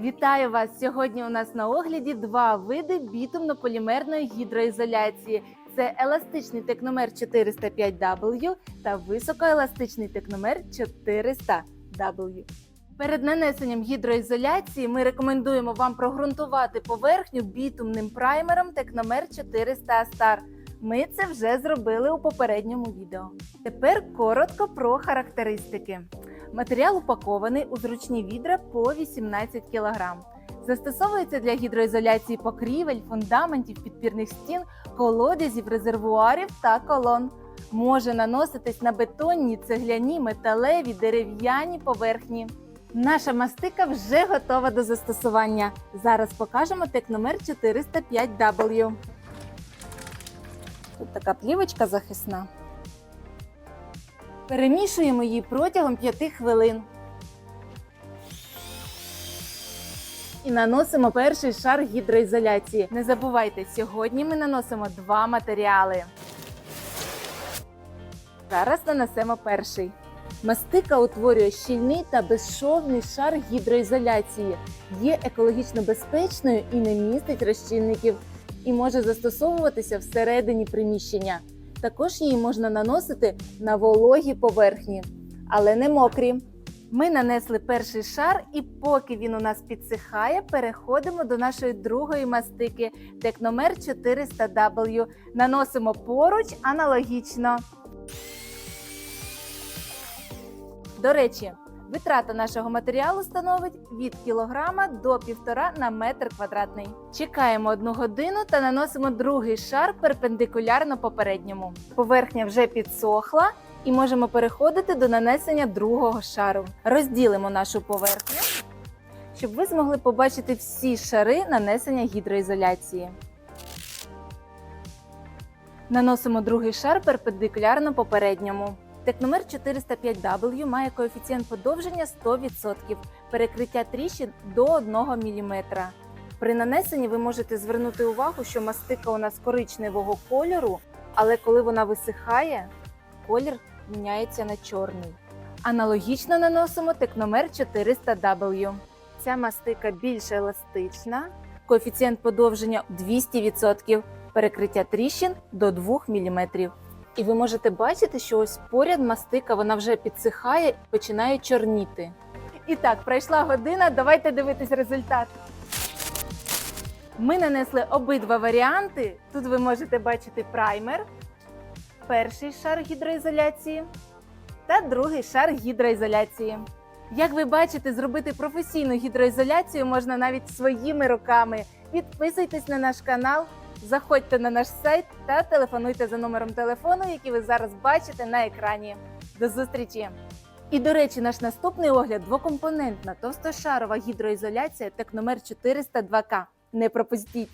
Вітаю вас! Сьогодні у нас на огляді два види бітумно-полімерної гідроізоляції. Це еластичний текномер 405W та високоеластичний текномер 400W. Перед нанесенням гідроізоляції ми рекомендуємо вам прогрунтувати поверхню бітумним праймером текномер 400 Star. Ми це вже зробили у попередньому відео. Тепер коротко про характеристики. Матеріал упакований у зручні відра по 18 кг. Застосовується для гідроізоляції покрівель, фундаментів, підпірних стін, колодязів, резервуарів та колон. Може наноситись на бетонні, цегляні, металеві, дерев'яні поверхні. Наша мастика вже готова до застосування. Зараз покажемо текномер 405W. Тут така плівочка захисна. Перемішуємо її протягом 5 хвилин. І наносимо перший шар гідроізоляції. Не забувайте, сьогодні ми наносимо два матеріали. Зараз нанесемо перший. Мастика утворює щільний та безшовний шар гідроізоляції, є екологічно безпечною і не містить розчинників, і може застосовуватися всередині приміщення. Також її можна наносити на вологі поверхні, але не мокрі. Ми нанесли перший шар, і поки він у нас підсихає, переходимо до нашої другої мастики Текномер 400W. Наносимо поруч аналогічно. До речі, витрата нашого матеріалу становить від кілограма до півтора на метр квадратний. Чекаємо одну годину та наносимо другий шар перпендикулярно попередньому. Поверхня вже підсохла і можемо переходити до нанесення другого шару. Розділимо нашу поверхню, щоб ви змогли побачити всі шари нанесення гідроізоляції. Наносимо другий шар перпендикулярно попередньому. Текномер 405W має коефіцієнт подовження 100%, перекриття тріщин до 1 мм. При нанесенні ви можете звернути увагу, що мастика у нас коричневого кольору, але коли вона висихає, колір міняється на чорний. Аналогічно наносимо текномер 400W. Ця мастика більш еластична, коефіцієнт подовження 200%, перекриття тріщин до 2 мм. І ви можете бачити, що ось поряд мастика вона вже підсихає і починає чорніти. І так, пройшла година. Давайте дивитись результат. Ми нанесли обидва варіанти. Тут ви можете бачити праймер, перший шар гідроізоляції та другий шар гідроізоляції. Як ви бачите, зробити професійну гідроізоляцію можна навіть своїми руками. Підписуйтесь на наш канал, заходьте на наш сайт та телефонуйте за номером телефону, який ви зараз бачите на екрані. До зустрічі! І до речі, наш наступний огляд двокомпонентна товстошарова гідроізоляція Текномер 402К. Не пропустіть!